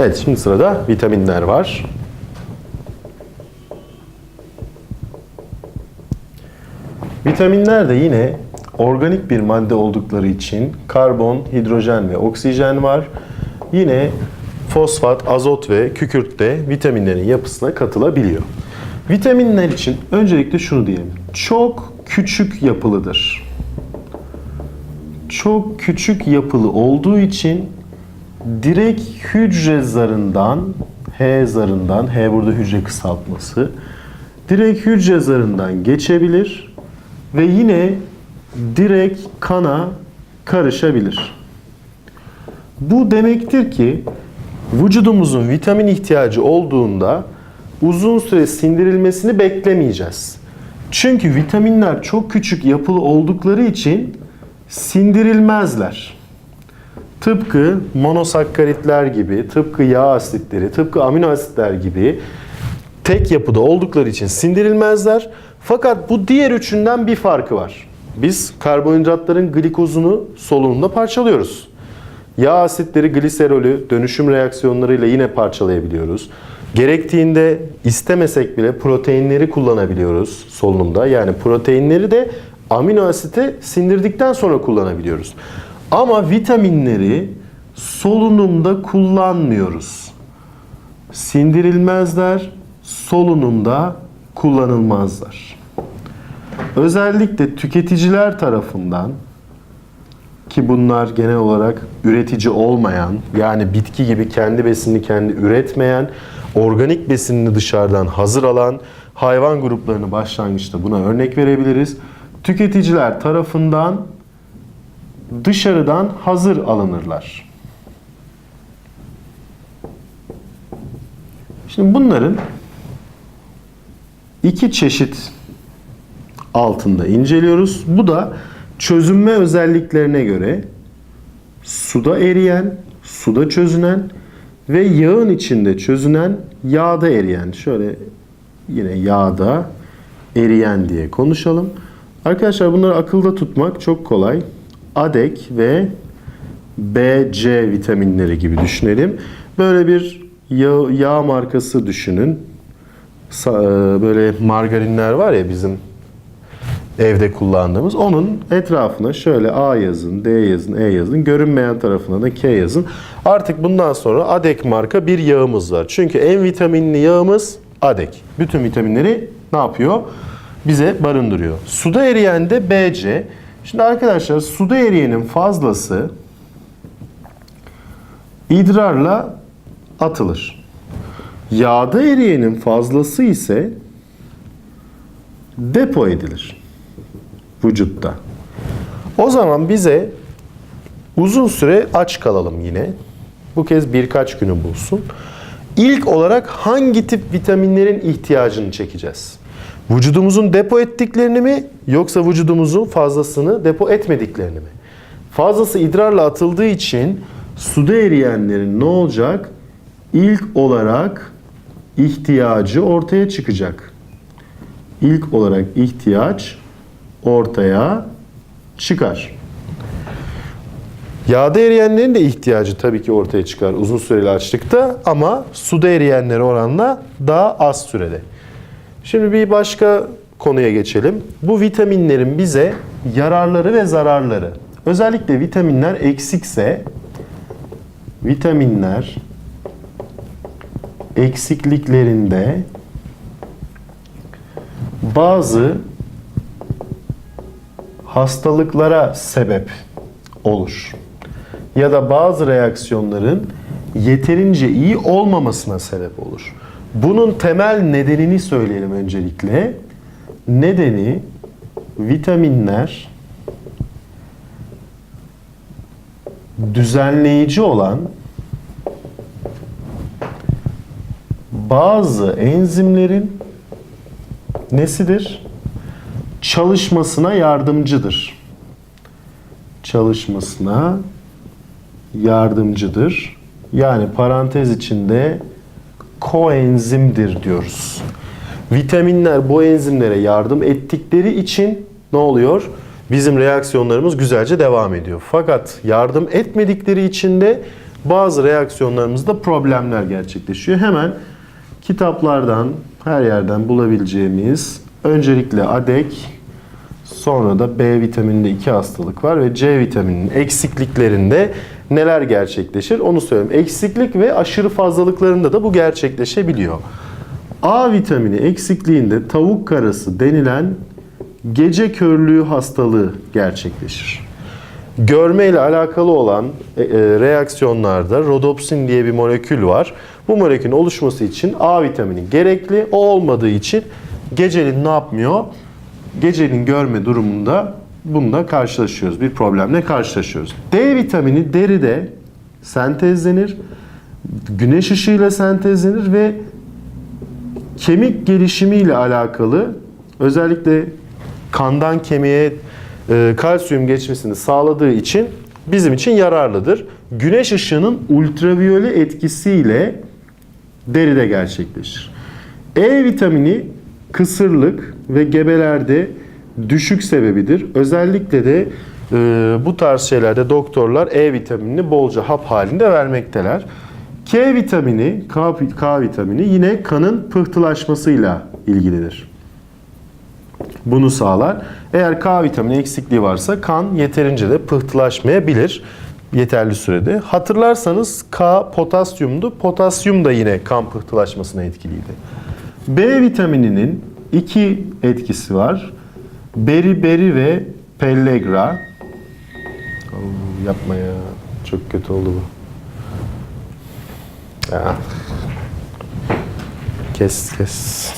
Evet şimdi sırada vitaminler var. Vitaminler de yine organik bir madde oldukları için karbon, hidrojen ve oksijen var. Yine fosfat, azot ve kükürt de vitaminlerin yapısına katılabiliyor. Vitaminler için öncelikle şunu diyelim. Çok küçük yapılıdır. Çok küçük yapılı olduğu için direkt hücre zarından, H zarından, H burada hücre kısaltması, direkt hücre zarından geçebilir ve yine direkt kana karışabilir. Bu demektir ki vücudumuzun vitamin ihtiyacı olduğunda uzun süre sindirilmesini beklemeyeceğiz. Çünkü vitaminler çok küçük yapılı oldukları için sindirilmezler. Tıpkı monosakkaritler gibi, tıpkı yağ asitleri, tıpkı amino asitler gibi tek yapıda oldukları için sindirilmezler. Fakat bu diğer üçünden bir farkı var. Biz karbonhidratların glikozunu solunumda parçalıyoruz. Yağ asitleri gliserolü dönüşüm reaksiyonlarıyla yine parçalayabiliyoruz. Gerektiğinde istemesek bile proteinleri kullanabiliyoruz solunumda. Yani proteinleri de amino asiti sindirdikten sonra kullanabiliyoruz. Ama vitaminleri solunumda kullanmıyoruz. Sindirilmezler, solunumda kullanılmazlar. Özellikle tüketiciler tarafından ki bunlar genel olarak üretici olmayan yani bitki gibi kendi besinini kendi üretmeyen, organik besinini dışarıdan hazır alan hayvan gruplarını başlangıçta buna örnek verebiliriz. Tüketiciler tarafından dışarıdan hazır alınırlar. Şimdi bunların iki çeşit altında inceliyoruz. Bu da çözünme özelliklerine göre suda eriyen, suda çözünen ve yağın içinde çözünen, yağda eriyen. Şöyle yine yağda eriyen diye konuşalım. Arkadaşlar bunları akılda tutmak çok kolay. ADEK ve BC vitaminleri gibi düşünelim. Böyle bir yağ, yağ markası düşünün. E, Böyle margarinler var ya bizim evde kullandığımız. Onun etrafına şöyle A yazın, D yazın, E yazın. Görünmeyen tarafına da K yazın. Artık bundan sonra ADEK marka bir yağımız var. Çünkü en vitaminli yağımız ADEK. Bütün vitaminleri ne yapıyor? Bize barındırıyor. Suda eriyen de BC. Şimdi arkadaşlar suda eriyenin fazlası idrarla atılır. Yağda eriyenin fazlası ise depo edilir vücutta. O zaman bize uzun süre aç kalalım yine. Bu kez birkaç günü bulsun. İlk olarak hangi tip vitaminlerin ihtiyacını çekeceğiz? Vücudumuzun depo ettiklerini mi yoksa vücudumuzun fazlasını depo etmediklerini mi? Fazlası idrarla atıldığı için suda eriyenlerin ne olacak? İlk olarak ihtiyacı ortaya çıkacak. İlk olarak ihtiyaç ortaya çıkar. Yağda eriyenlerin de ihtiyacı tabii ki ortaya çıkar uzun süreli açlıkta ama suda eriyenlere oranla daha az sürede. Şimdi bir başka konuya geçelim. Bu vitaminlerin bize yararları ve zararları. Özellikle vitaminler eksikse vitaminler eksikliklerinde bazı hastalıklara sebep olur. Ya da bazı reaksiyonların yeterince iyi olmamasına sebep olur. Bunun temel nedenini söyleyelim öncelikle. Nedeni vitaminler düzenleyici olan bazı enzimlerin nesidir? Çalışmasına yardımcıdır. Çalışmasına yardımcıdır. Yani parantez içinde koenzimdir diyoruz. Vitaminler bu enzimlere yardım ettikleri için ne oluyor? Bizim reaksiyonlarımız güzelce devam ediyor. Fakat yardım etmedikleri için de bazı reaksiyonlarımızda problemler gerçekleşiyor. Hemen kitaplardan, her yerden bulabileceğimiz öncelikle ADEK, sonra da B vitamininde iki hastalık var ve C vitamininin eksikliklerinde neler gerçekleşir onu söyleyeyim. Eksiklik ve aşırı fazlalıklarında da bu gerçekleşebiliyor. A vitamini eksikliğinde tavuk karası denilen gece körlüğü hastalığı gerçekleşir. Görme ile alakalı olan e, e, reaksiyonlarda rodopsin diye bir molekül var. Bu molekülün oluşması için A vitamini gerekli. O olmadığı için gecenin ne yapmıyor? Gecenin görme durumunda bununla karşılaşıyoruz. Bir problemle karşılaşıyoruz. D vitamini deride sentezlenir. Güneş ışığıyla sentezlenir ve kemik gelişimiyle alakalı özellikle kandan kemiğe e, kalsiyum geçmesini sağladığı için bizim için yararlıdır. Güneş ışığının ultraviyole etkisiyle deride gerçekleşir. E vitamini kısırlık ve gebelerde düşük sebebidir. Özellikle de e, bu tarz şeylerde doktorlar E vitaminini bolca hap halinde vermekteler. K vitamini, K, K vitamini yine kanın pıhtılaşmasıyla ilgilidir. Bunu sağlar. Eğer K vitamini eksikliği varsa kan yeterince de pıhtılaşmayabilir yeterli sürede. Hatırlarsanız K potasyumdu. Potasyum da yine kan pıhtılaşmasına etkiliydi. B vitamininin iki etkisi var. Beriberi ve pellagra. Oo, yapma ya. Çok kötü oldu bu. Ya. Kes kes.